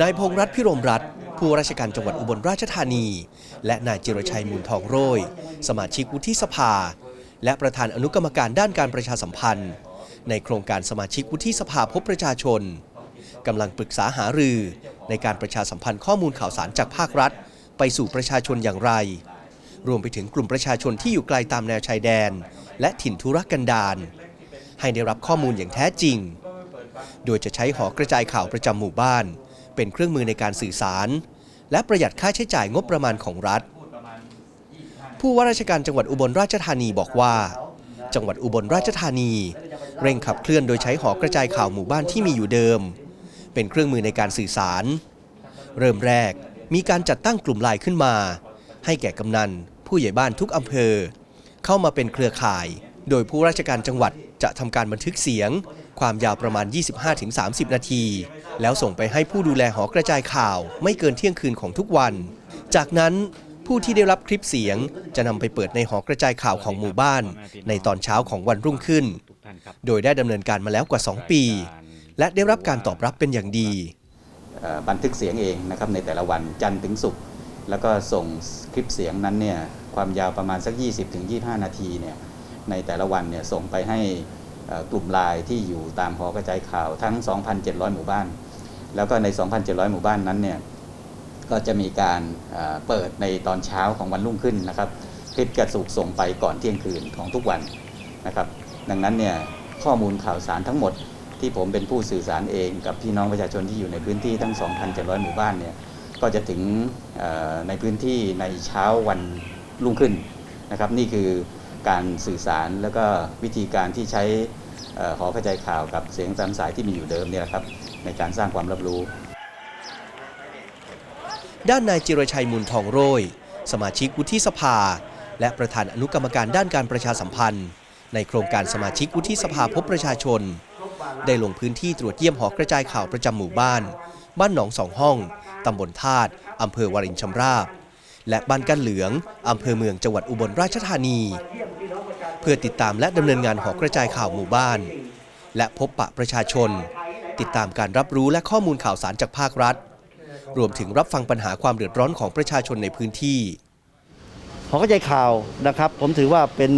นายพงรัตน์พิรมรัตน์ผู้ราชการจังหวัดอุบลราชธานี และนายจิรชัยมูลทองโรยสมาชิกวุฒิสภา และประธานอนุกรรมการด้านการประชาสัมพันธ์ ในโครงการสมาชิกวุฒิสภาพบประชาชนกำลังปรึกษาหารือ ในการประชาสัมพันธ์ข้อมูลข่าวสารจากภาครัฐ ไปสู่ประชาชนอย่างไร รวมไปถึงกลุ่มประชาชนที่อยู่ไกลตามแนวชายแดน และถิ่นทุรกันดารให้ได้รับข้อมูลอย่างแท้จริง โดยจะใช้หอกระจายข่าวประจำหมู่บ้าน เป็นเครื่องมือในการสื่อสาร และประหยัดค่าใช้จ่ายงบประมาณของรัฐ ผู้ว่าราชการจังหวัดอุบลราชธานีบอกว่า จังหวัดอุบลราชธานี เร่งขับเคลื่อนโดยใช้หอกระจายข่าวหมู่บ้านที่มีอยู่เดิม เป็นเครื่องมือในการสื่อสาร เริ่มแรกมีการจัดตั้งกลุ่มไลน์ขึ้นมา ให้แก่กำนัน ผู้ใหญ่บ้านทุกอำเภอ เข้ามาเป็นเครือข่าย โดยผู้ราชการจังหวัด จะทำการบันทึกเสียง ความยาวประมาณ 25-30 นาที แล้วส่งไปให้ผู้ดูแลหอกระจายข่าวไม่เกินเที่ยงคืนของทุกวัน จากนั้นผู้ที่ได้รับคลิปเสียงจะนำไปเปิดในหอกระจายข่าวของหมู่บ้าน ในตอนเช้าของวันรุ่งขึ้น โดยได้ดำเนินการมาแล้วกว่า 2 ปี และได้รับการตอบรับเป็นอย่างดีบันทึกเสียงเองนะครับในแต่ละวันจันทร์ถึงศุกร์แล้วก็ส่งคลิปเสียงนั้นเนี่ยความยาวประมาณสัก 20-25 นาทีเนี่ย ในแต่ละวันเนี่ยส่งไปให้กลุ่มไลน์ที่อยู่ตามหอกระจายข่าวทั้ง 2,700 หมู่บ้าน แล้วก็ใน 2,700 หมู่บ้านนั้นเนี่ยก็จะมีการเปิดในตอนเช้าของวันรุ่งขึ้นนะครับคลิปจะสูกส่งไปก่อนเที่ยงคืนของทุกวันนะครับ ดังนั้นเนี่ยข้อมูลข่าวสารทั้งหมดที่ผมเป็นผู้สื่อสารเองกับพี่น้องประชาชนที่อยู่ในพื้นที่ทั้ง 2,700 หมู่บ้านเนี่ยก็จะถึงในพื้นที่ในเช้าวันรุ่งขึ้นนะครับ นี่คือ การสื่อสาร แล้วก็วิธีการที่ใช้หอกระจายข่าวกับเสียงตามสายที่มีอยู่เดิมเนี่ยนะครับในการสร้างความรับรู้ ด้านนายจิรชัยมูลทองโรย สมาชิกวุฒิสภา และประธานอนุกรรมการด้านการประชาสัมพันธ์ ในโครงการสมาชิกวุฒิสภาพบประชาชน ได้ลงพื้นที่ตรวจเยี่ยมหอกระจายข่าวประจำหมู่บ้าน บ้านหนองสองห้องตำบลธาตุอำเภอวารินชำราบ และบ้านกันเหลืองอำเภอเมืองจังหวัดอุบลราชธานี เพื่อติดตามและดำเนินงานหอกระจายข่าวหมู่บ้าน และพบปะประชาชน ติดตามการรับรู้และข้อมูลข่าวสารจากภาครัฐ รวมถึงรับฟังปัญหาความเดือดร้อนของประชาชนในพื้นที่หอกระจายข่าวนะครับ ผมถือว่าเป็น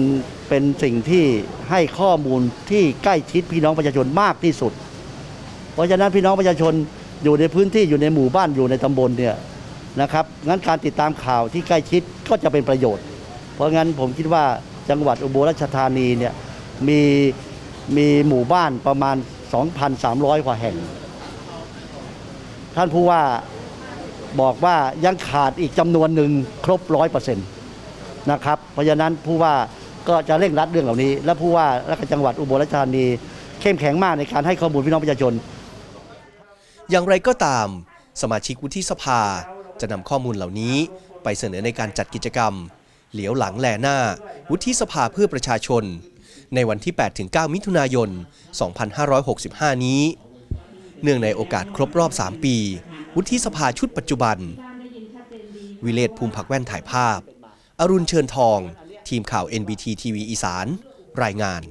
เป็นสิ่งที่ให้ข้อมูลที่ใกล้ชิดพี่น้องประชาชนมากที่สุด เพราะฉะนั้นพี่น้องประชาชนอยู่ในพื้นที่อยู่ในหมู่บ้านอยู่ในตำบลเนี่ย นะครับงั้นการติดตามข่าวที่ใกล้ชิดก็จะเป็นประโยชน์ เพราะงั้นผมคิดว่าจังหวัดอุบลราชธานีเนี่ยมีมีหมู่บ้านประมาณ 2,300 กว่าแห่ง ท่านผู้ว่าบอกว่ายังขาดอีกจำนวนหนึ่งครบร้อยเปอร์เซ็นต์นะครับ เพราะฉะนั้นผู้ว่าก็จะเร่งรัดเรื่องเหล่านี้ และผู้ว่าและจังหวัดอุบลราชธานี เข้มแข็งมากในการให้ข้อมูลพี่น้องประชาชน อย่างไรก็ตาม สมาชิกวุฒิสภา จะนำข้อมูลเหล่านี้ไปเสนอในการจัดกิจกรรม เหลียวหลังแลหน้า วุฒิสภาเพื่อประชาชน ในวันที่ 8-9 มิถุนายน 2565 นี้ เนื่องในโอกาสครบรอบ 3 ปี วุฒิสภาชุดปัจจุบัน วิเลศภูมิผักแว่นถ่ายภาพ อรุณเชิญทอง ทีมข่าว NBT ทีวีอีสาน รายงาน